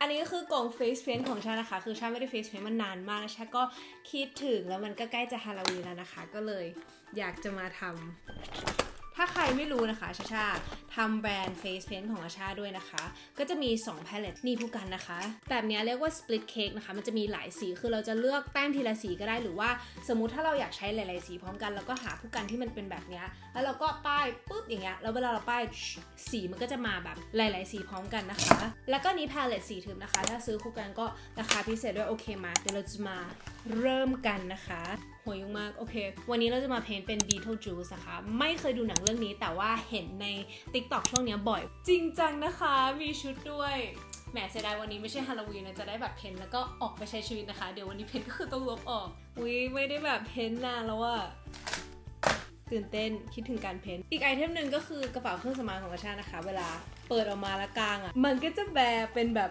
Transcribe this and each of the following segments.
อันนี้ก็คือกล่องเฟซเพนของชานะคะ คือชาไม่ได้เฟซเพนมานานมากแล้วชาก็คิดถึงแล้วมันก็ใกล้จะฮาโลวีนแล้วนะคะ ก็เลยอยากจะมาทำถ้าใครไม่รู้นะคะชาชา ทำแบรนด์ Face Paint ของอาชาด้วยนะคะ ก็จะมี 2 palette นี่ผู้กันนะคะ แบบนี้เรียกว่า split cake นะคะ มันจะมีหลายสีคือเราจะเลือกแต้มทีละสีก็ได้หรือว่าสมมุติถ้าเราอยากใช้หลาย ๆ สีพร้อมกันเราก็หาผู้กันที่มันเป็นแบบนี้แล้วเราก็ป้ายปุ๊บอย่างเงี้ยแล้วเวลาเราป้ายสีมันก็จะมาแบบหลาย ๆ สีพร้อมกันนะคะ แล้วก็นี้ palette สีทึบนะคะ ถ้าซื้อคู่กันก็ราคาพิเศษด้วยโอเคมาเดี๋ยวเราจะมาเริ่มกันนะคะหัวยุ่งมาก โอเค วันนี้เราจะมาเพ้นเป็น Beetlejuice นะคะ ไม่เคยดูหนังเรื่องนี้แต่ว่าเห็นใน TikTok ช่วงเนี้ยบ่อย จริงจังนะคะ มีชุดด้วยแหมเสียดายวันนี้ไม่ใช่ฮาโลวีนนะจะได้แบบเพ้นแล้วก็ออกไปใช้ชีวิตนะคะ เดี๋ยววันนี้เพ้นก็คือต้องลบออกอุ้ยไม่ได้แบบเพ้นนานแล้วอะตื่นเต้นคิดถึงการเพ้นอีกไอเทมหนึ่งก็คือกระเป๋าเครื่องสำอางของกระชานะคะ เวลาเปิดออกมาแล้วกลางอะมันก็จะแบเป็นแบบ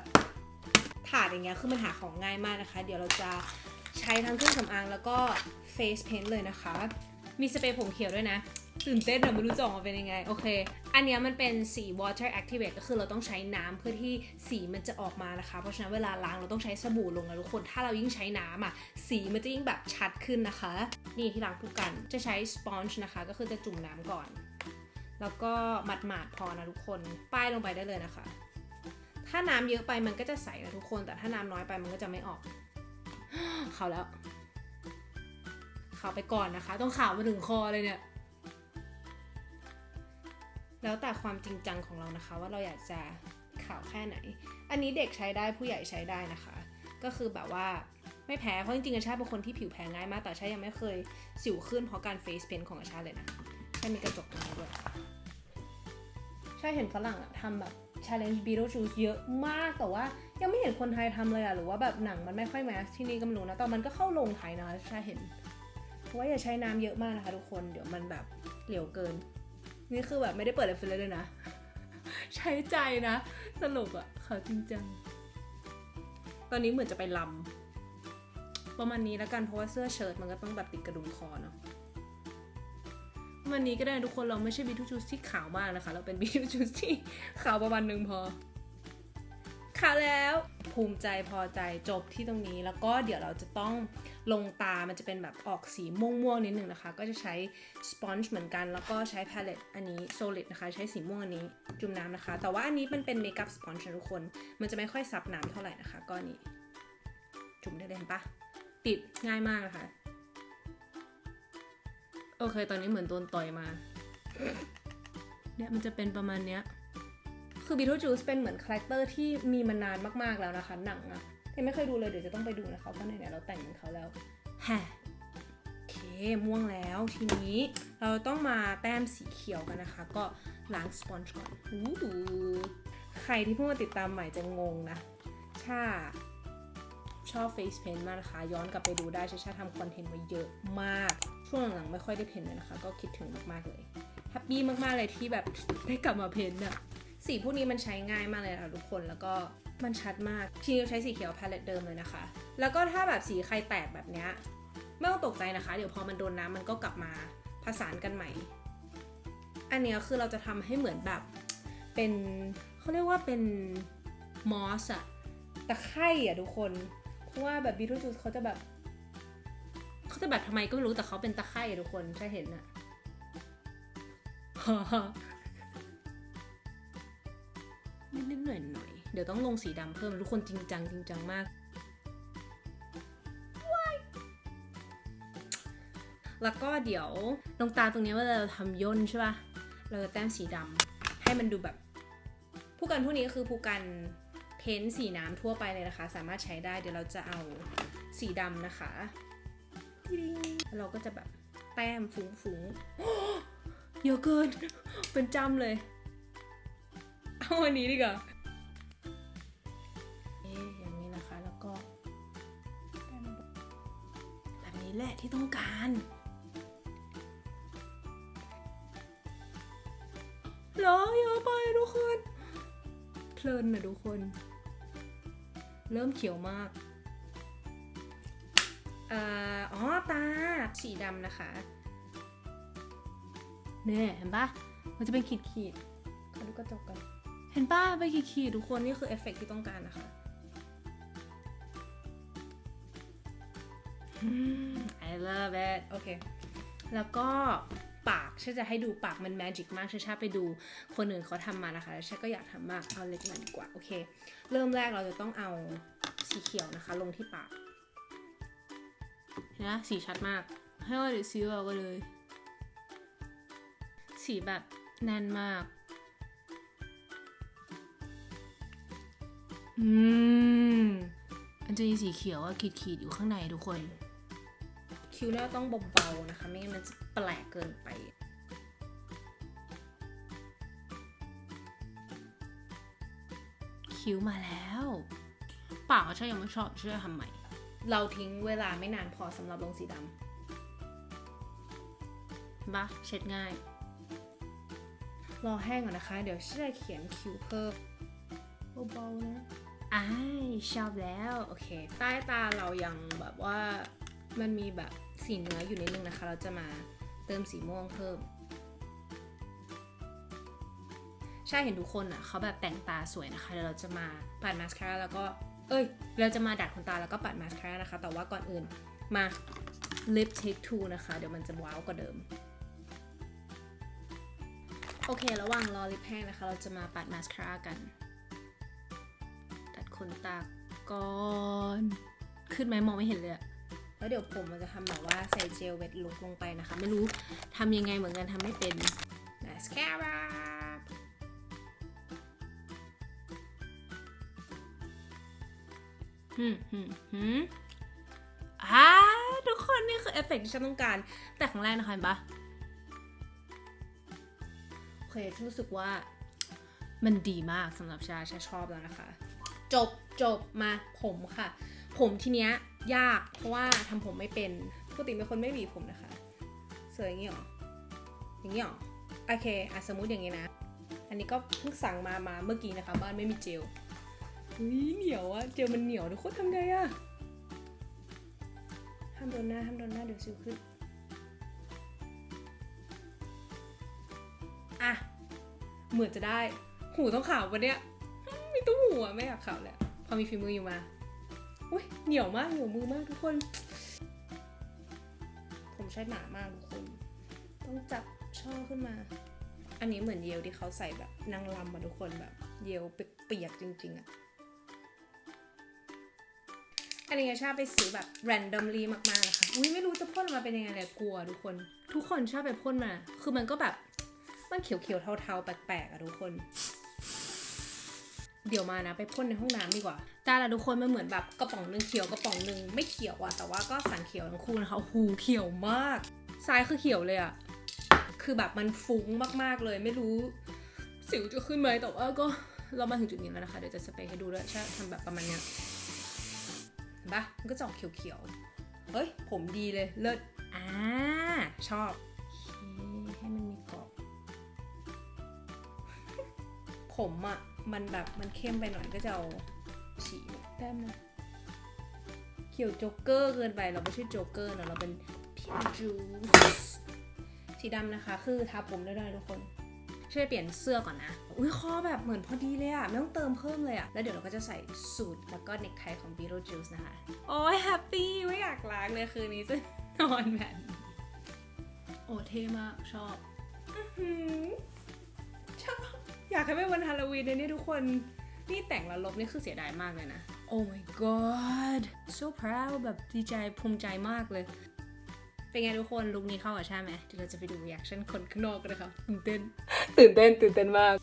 ถาดอย่างเงี้ยคือมันหาของง่ายมากนะคะ เดี๋ยวเราจะใช้ทั้งเครื่องสำอางแล้วก็ face paint เลยนะคะ มีสเปรย์ผมเขียวด้วยนะ ตื่นเต้นอะไม่รู้จะออกมาเป็นยังไง โอเค อันนี้มันเป็นสี water activate ก็คือเราต้องใช้น้ำเพื่อที่สีมันจะออกมานะคะ เพราะฉะนั้นเวลาล้างเราต้องใช้สบู่ลงนะทุกคน ถ้าเรายิ่งใช้น้ำอะสีมันจะยิ่งแบบชัดขึ้นนะคะ นี่ที่ล้างผู้กันจะใช้ sponge นะคะ ก็คือจะจุ่มน้ำก่อน แล้วก็หมาดๆพอนะทุกคนป้ายลงไปได้เลยนะคะ ถ้าน้ำเยอะไปมันก็จะใสนะทุกคน แต่ถ้าน้ำน้อยไปมันก็จะไม่ออก เขาแล้วขาวไปก่อนนะคะ ต้องขาวมาถึงคอเลยเนี่ย แล้วแต่ความจริงจังของเรานะคะ ว่าเราอยากจะขาวแค่ไหน อันนี้เด็กใช้ได้ผู้ใหญ่ใช้ได้นะคะ ก็คือแบบว่าไม่แพ้ เพราะจริงๆอาชาเป็นคนที่ผิวแพ้ง่ายมาก แต่ชายังไม่เคยสิวขึ้นเพราะการเฟซเพนของอาชาเลยนะใช่มีกระจกตรงนี้ด้วยใช่เห็นฝรั่งอะทำแบบ challenge Beetlejuice เยอะมาก แต่ว่ายังไม่เห็นคนไทยทำเลยอะหรือว่าแบบหนังมันไม่ค่อยแมสที่นี่ก็ไม่รู้นะแต่มันก็เข้าลงไทยนะคะช่เห็นว่าอย่าใช้น้ำเยอะมากนะคะทุกคน เดี๋ยวมันแบบเหลวเกิน นี่คือแบบไม่ได้เปิดเลยฟิลเลยนะ ใช้ใจนะตลกอะเขาจริงจัง ตอนนี้เหมือนจะไปลำประมาณนี้แล้วกันเพราะว่าเสื้อเชิ้ตมันก็ต้องแบบติดกระดุมคอเนาะวันนี้ก็ได้ทุกคนเราไม่ใช่บีทูจูสที่ขาวมากนะคะ เราเป็นบีทูจูสที่ขาวประมาณหนึงพอ ขาวแล้ว ภูมิใจพอใจจบที่ตรงนี้ แล้วก็เดี๋ยวเราจะต้องลงตามันจะเป็นแบบออกสีม่วงๆนิดนึงนะคะ ก็จะใช้สปอนจ์เหมือนกัน แล้วก็ใช้พาเลตอันนี้ solid นะคะ ใช้สีม่วงอันนี้จุ่มน้ำนะคะ แต่ว่าอันนี้มันเป็นเมคอัพสปอนจ์นะทุกคน มันจะไม่ค่อยซับน้ำเท่าไหร่นะคะก็อันนี้ จุ่มได้เลยเห็นปะติดง่ายมากนะคะโอเคตอนนี้เหมือนโดนต่อยมาเนี่ยมันจะเป็นประมาณเนี้ย คือ Beetlejuice เป็นเหมือนคาแรคเตอร์ที่มีมานานมากๆแล้วนะคะหนังอะแต่ไม่เคยดูเลยเดี๋ยวจะต้องไปดูนะคะเพราะไหนๆเราแต่งเป็นเขาแล้วแฮะโอเคม่วงแล้วทีนี้เราต้องมาแต้มสีเขียวกันนะคะ ก็ล้างสปอนจ์ก่อนอู้หูใครที่เพิ่งมาติดตามใหม่จะงงนะช่าชอบ Face Paint มากนะคะ ย้อนกลับไปดูได้ชาชาทำคอนเทนต์ไว้เยอะมาก ช่วงหลังๆไม่ค่อยได้เพ้นเลยนะคะ ก็คิดถึงมากๆเลยแฮปปี้มากๆเลยที่แบบได้กลับมาเพ้นอะ สีพวกนี้มันใช้ง่ายมากเลยนะคะทุกคนแล้วก็มันชัดมากทีนี้ใช้สีเขียวพาเลตเดิมเลยนะคะ แล้วก็ถ้าแบบสีใครแตกแบบเนี้ยไม่ต้องตกใจนะคะ เดี๋ยวพอมันโดนน้ำมันก็กลับมาผสานกันใหม่ อันเนี้ยคือเราจะทำให้เหมือนแบบเป็นเขาเรียกว่าเป็นมอสอะตะไคร่อะทุกคน เพราะว่าแบบบีทูจูสเขาจะแบบเขาจะแบบทำไมก็ไม่รู้แต่เขาเป็นตะไคร่อะทุกคนใช่เห็นอะ นิดๆหน่อยๆเดี๋ยวต้องลงสีดำเพิ่มทุกคนจริงจังจริงจังมากแล้วก็เดี๋ยวตรงตาตรงนี้เว่าเราทำย่นใช่ป่ะ เราจะแต้มสีดำให้มันดูแบบ ผู้กันพวกนี้ก็คือผู้กันเพ้นสีน้ำทั่วไปเลยนะคะ สามารถใช้ได้เดี๋ยวเราจะเอาสีดำนะคะติ๊งเราก็จะแบบแต้มฟุ้งๆเยอะเกิน เป็นจำเลย เอาอันนี้ดีกว่าเอ๊ะอย่างนี้นะคะแล้วก็แบบนี้แหละที่ต้องการเหรอเยอะไปทุกคนเพลินนะทุกคน เริ่มเขียวมากเอ่ออ๋อตาสีดำนะคะเนี่ยเห็นปะมันจะเป็นขีดขีดๆขอดูกระจกกัน เห็นป้าเป็นขีดๆทุกคนนี่คือเอฟเฟกต์ที่ต้องการนะคะ I love it โอเค แล้วก็ปากฉันจะให้ดูปากมันแมจิกมากฉันชอบไปดูคนอื่นเขาทำมานะคะแล้วฉันก็อยากทำมากเอาเล็กมาดีกว่า โอเค เริ่มแรกเราจะต้องเอาสีเขียวนะคะ ลงที่ปากเห็นไหมสีชัดมาก ให้ว่าเดี๋ยวซีเราก็เลย สีแบบแน่นมาก อืมมันจะมีสีเขียวอะขีดๆอยู่ข้างในทุกคน คิ้วหน้าต้องเบาๆนะคะ ไม่งั้นมันจะแปลกเกินไป คิ้วมาแล้วปากก็ใช่ยังไม่ชอบเชื่อทำใหม่ เราทิ้งเวลาไม่นานพอสำหรับลงสีดำเห็นปะเช็ดง่าย รอแห้งก่อนนะคะ เดี๋ยวฉันจะเขียนคิ้วเพิ่มเบาๆนะ อ้ายชอบแล้ว โอเค ใต้ตาเรายังแบบว่ามันมีแบบสีเนื้ออยู่นิดนึงนะคะ เราจะมาเติมสีม่วงเพิ่ม ใช่เห็นทุกคนอะเขาแบบแต่งตาสวยนะคะเดี๋ยวเราจะมาปัดมาสคาร่าแล้วก็ เอ้ย เราจะมาดัดขนตาแล้วก็ปัดมาสคาร่านะคะ แต่ว่าก่อนอื่นมา lip take two นะคะ เดี๋ยวมันจะว้าวกว่าเดิม โอเค ระหว่างรอลิปแห้งนะคะ เราจะมาปัดมาสคาร่ากัน นตาก่อนขึ้นไหมมองไม่เห็นเลยอะแล้วเดี๋ยวผมมันจะทำแบบว่าใส่เจลเวทลุกลงไปนะคะ ไม่รู้ทำยังไงเหมือนกันทำไม่เป็นมาสคาร่าอืมอืมอืมอ่าทุกคนนี่คือเอฟเฟกต์ที่ฉันต้องการ แต่ครั้งแรกนะคะเห็นปะโอเคฉันรู้สึกว่ามันดีมากสำหรับชาชาชอบแล้วนะคะ จบจบมาผมค่ะ ผมทีเนี้ยยากเพราะว่าทำผมไม่เป็นปกติเป็นคนไม่หวีผมนะคะสวยอย่างนี้หรออย่างนี้หรอโอเคอะสมมติอย่างนี้นะ อันนี้ก็เพิ่งสั่งมามาเมื่อกี้นะคะ บ้านไม่มีเจลเฮ้ยเหนียวอะเจลมันเหนียวทุกคนทำไงอะห้ามโดนหน้าห้ามโดนหน้าเดี๋ยวสิวขึ้นอะเหมือนจะได้ หูต้องขาวปะเนี่ย มีตู้หูอะไม่อยากขาวแล้วพอมีฝีมืออยู่มาอุ้ยเหนียวมากเหนียวมือมากทุกคน ผมใช้หนามากทุกคน ต้องจับช่อขึ้นมา อันนี้เหมือนเยลที่เขาใส่แบบนางลำมาทุกคนแบบ เยลเปียกๆจริง ๆอะอันนี้ชอบไปซื้อแบบ randomly มากๆนะคะอุ้ยไม่รู้จะพ่นมาเป็นยังไงเลยกลัวทุกคน ทุกคนชอบไปพ่นมา คือมันก็แบบ มันเขียวๆเทาๆแปลกๆอะทุกคน เดี๋ยวมานะ ไปพ่นในห้องน้ำดีกว่าตาละทุกคนมันเหมือนแบบกระป๋องหนึ่งเขียวกระป๋องหนึ่งไม่เขียวอะแต่ว่าก็สันเขียวทั้งคู่นะคะหูเขียวมากซ้ายคือเขียวเลยอะคือแบบมันฟุ้งมากๆเลยไม่รู้สิวจะขึ้นไหมแต่ว่าก็เรามาถึงจุดนี้แล้วนะคะเดี๋ยวจะสเปรย์ให้ดูด้วยใช่ทำแบบประมาณเนี้ยเห็นปะมันก็จะออกเขียวๆเฮ้ยผมดีเลยเลิศอ่าชอบให้มันมีกรอบผมอะ่ะ มันแบบมันเข้มไปหน่อยก็จะเอาสีแต้มมาเขียวโจ๊กเกอร์เกินไปเราไม่ใช่โจ๊กเกอร์นะเราเป็นพิมจูสสีดำนะคะ คือทาผมได้ด้วยทุกคนช่วยเปลี่ยนเสื้อก่อนนะ อุ้ยคอแบบเหมือนพอดีเลยอะไม่ต้องเติมเพิ่มเลยอะแล้วเดี๋ยวเราก็จะใส่สูทแล้วก็เนคไทของ Beetlejuice นะคะ โอ้ยแฮปปี้ไม่อยากล้างเลยคืนนี้จะนอนแบบนี้โอ้เท่มากชอบอื้อหือช อบอยากให้เป็นวันฮาโลวีนเลยเนี่ยทุกคน นี่แต่งแล้วลบนี่คือเสียดายมากเลยนะโอ้ my god so proud แบบดีใจภูมิใจมากเลย เป็นไงทุกคนลุคนี้เข้ากับใช่ไหมเดี๋ยวเราจะไปดู reaction คนข้างนอกกันนะคะตื่นเต้น ตื่นเต้น ตื่นเต้นมาก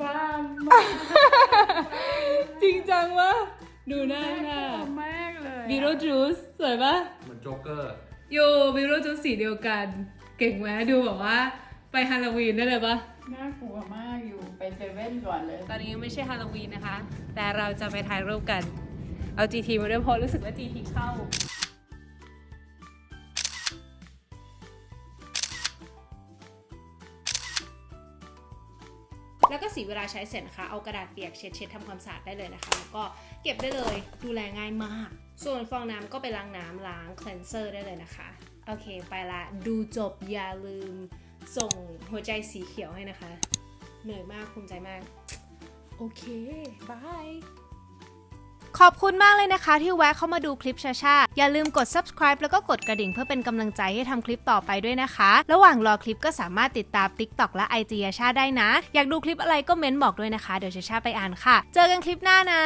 บ้ามจริงจังวะดูหน้าหน้ามากเลยบีโรจูสสวยปะเหมือนโจ๊กเกอร์ โยบีโรจูสสีเดียวกัน เก่งไหมดูแบบว่า ไปฮาโลวีนได้เลยปะน่ากลัวมากอยู่ไปเซเว่นก่อนเลย ตอนนี้ยังไม่ใช่ฮาโลวีนนะคะ แต่เราจะไปถ่ายรูปกัน เอา GT มาด้วยเพราะรู้สึกว่า GT เข้า แล้วก็สีเวลาใช้เสร็จนะคะ เอากระดาษเปียกเช็ดเช็ดทำความสะอาดได้เลยนะคะ แล้วก็เก็บได้เลย ดูแลง่ายมาก ส่วนฟองน้ำก็ไปล้างน้ำล้างคลนเซอร์ได้เลยนะคะ โอเค ไปละ ดูจบอย่าลืม ส่งหัวใจสีเขียวให้นะคะ เหนื่อยมากภูมิใจมาก โอเคบายขอบคุณมากเลยนะคะ ที่แวะเข้ามาดูคลิปชาชาอย่าลืมกด subscribe แล้วก็กดกระดิ่งเพื่อเป็นกำลังใจให้ทำคลิปต่อไปด้วยนะคะ ระหว่างรอคลิปก็สามารถติดตาม TikTok และ IG ยาชาได้นะ อยากดูคลิปอะไรก็เม้นบอกด้วยนะคะ เดี๋ยวชาชาไปอ่านค่ะ เจอกันคลิปหน้านะ